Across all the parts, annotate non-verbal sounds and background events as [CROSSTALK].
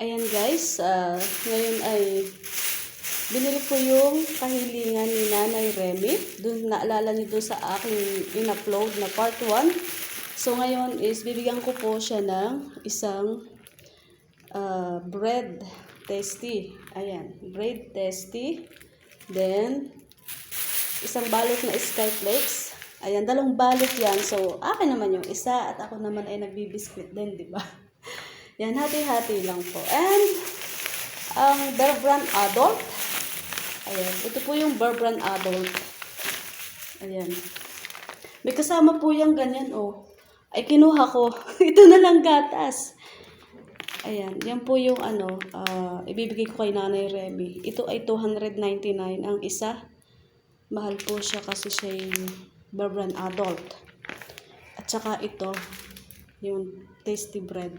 Ayan guys, ah, ngayon ay binili ko yung kahilingan ni Nanay Remy. Doon naalala niyo doon sa aking in-upload na part 1. So ngayon is bibigyan ko po siya ng isang ah, bread tasty. Ayan, bread tasty. Then, isang balot na sky flakes. Ayan, dalawang balot yan. So, akin naman yung isa at ako naman ay nagbibiskwit din, di ba? Yan, hati-hati lang po. And, ang Bear Brand Adult. Ayan, ito po yung Bear Adult. Ayan. May kasama po yung ganyan, oh. Ay, kinuha ko. [LAUGHS] ito na lang gatas. Ayan, yan po yung ano, ah, ibibigay ko kay Nanay Remy. Ito ay 299 ang isa. Mahal po siya kasi siya yung Bear Brand Adult. At saka ito, yung tasty bread.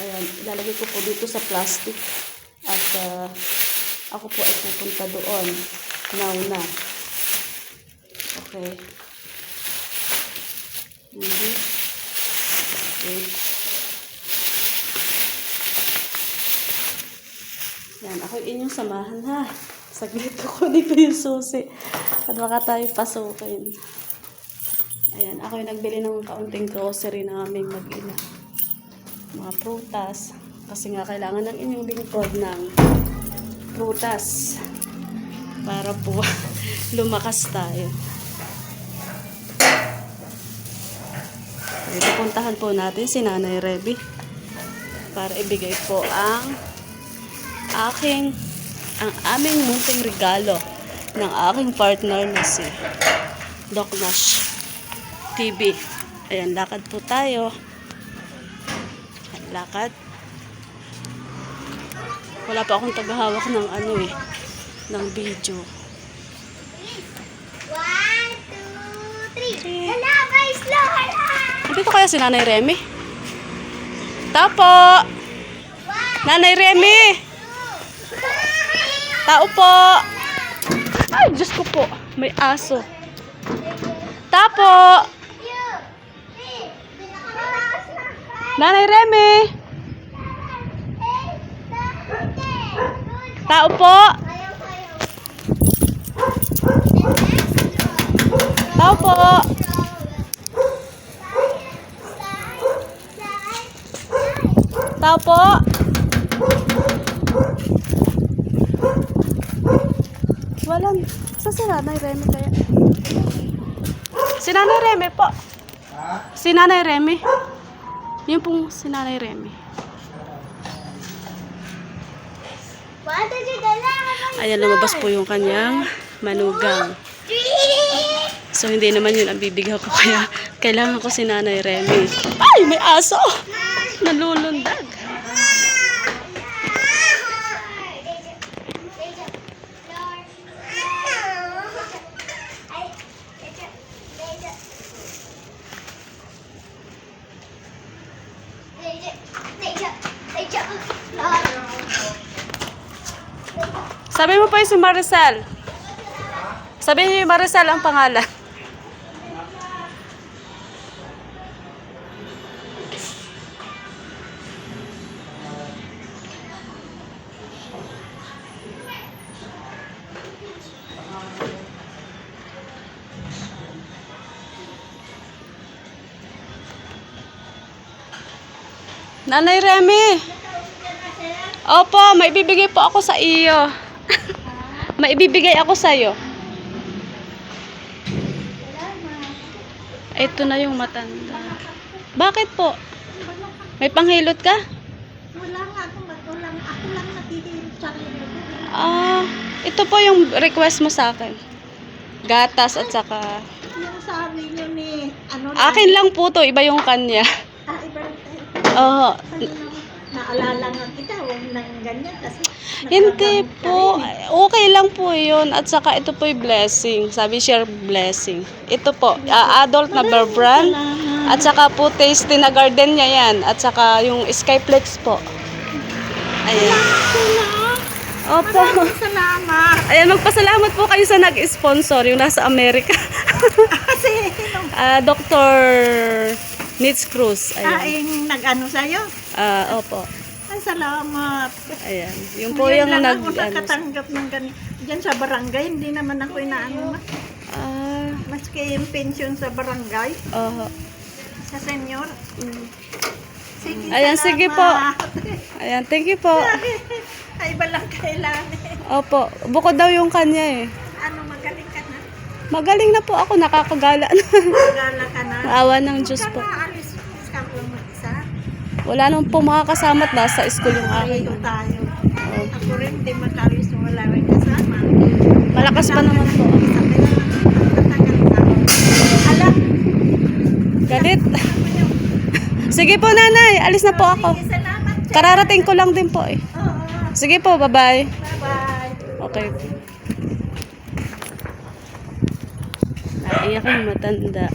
Ayan, ilalagay ko po dito sa plastic. At ah, ako po ay pupunta doon. Now na. Okay. Mhm. Wait. Yan, ako inyong samahan ha. Saglit ko kunin ko yung susi. At baka tayo pasukin. Ayan, ako yung nagbili ng kaunting grocery na aming mag-ina. Mga prutas. Kasi nga kailangan ng inyong lingkod ng prutas. Para po [LAUGHS] lumakas tayo. Ito puntahan po natin si Nanay Reby para ibigay po ang aking ang aming munting regalo ng aking partner na si Doc Nash TV. Ayan, lakad po tayo. Lakad. Wala pa akong tagahawak ng ano eh, ng video. One, two, three. Hala, guys, slow, hala. Dito kaya si Nanay Remy? Tapo! Nanay Remy! Tao po! Ay, Diyos ko po. May aso. Tapo! Two, three. Pinakamalas na. Nanay Remy! Tao po! Tao po! Tao po! Walang... Sa si Nanay Remy kaya? Si Nanay Remy po. Si Nanay Remy. Yun pong si Nanay Remy. Ayan, lumabas po yung kanyang manugang. So, hindi naman yun ang bibigyan ko. Kaya, kailangan ko si Nanay Remy. Ay, may aso! Nalulundag. Sabi mo pa yung si Maricel. Sabi niyo yung Maricel ang pangalan. Nanay Remy. Opo, may bibigay po ako sa iyo. May ibibigay ako sa iyo. Ito na yung matanda. Bakit po? May panghilot ka? Wala nga akong matulang. Ako lang natitira sa kanila. Ah, ito po yung request mo sa akin. Gatas at saka... Yung sabi niyo ni, ano Akin lang po to, iba yung kanya. Ah, iba rin Oo. Ano lang, naalala nga kita, ganyan kasi Hindi po. Okay lang po yun. At saka ito po yung blessing. Sabi share blessing. Ito po, ah, adult na bear brand. At saka po tasty na garden niya yan. At saka yung Skyflex po. Ayan. Opo. Maraming salamat. Ayan, magpasalamat po kayo sa nag-sponsor, yung nasa Amerika. Kasi, Ah, [LAUGHS] Dr. Nitz Cruz. Ayan. kain nag-ano sa'yo? Ah, opo. Ay, salamat. Ayan. Yung po Ngayon yung lang nag... ako nakatanggap ng ganito. Diyan sa barangay, hindi naman ako inaano. ah, Maski yung pension sa barangay, oo. sa senior. Sige, Ayan, sige po. Ayan, thank you po. [LAUGHS] Ay, balang kailangan. Opo, bukod daw yung kanya eh. Ano, magaling ka na. Magaling na po ako, nakakagala na. [LAUGHS] Magala ka na. Awa ng Diyos po. Kakaalis ka lang mag-isa. Wala nang po makakasama at nasa school yung akin. Pareho tayo. Ako rin, hindi makalis na wala rin kasama. Malakas pa naman po. Alam, Galit. [LAUGHS] Sige po nanay, alis na po ako. Kararating ko lang din po eh. Sige po, bye-bye. bye-bye. Okay. Naiyak yung matanda.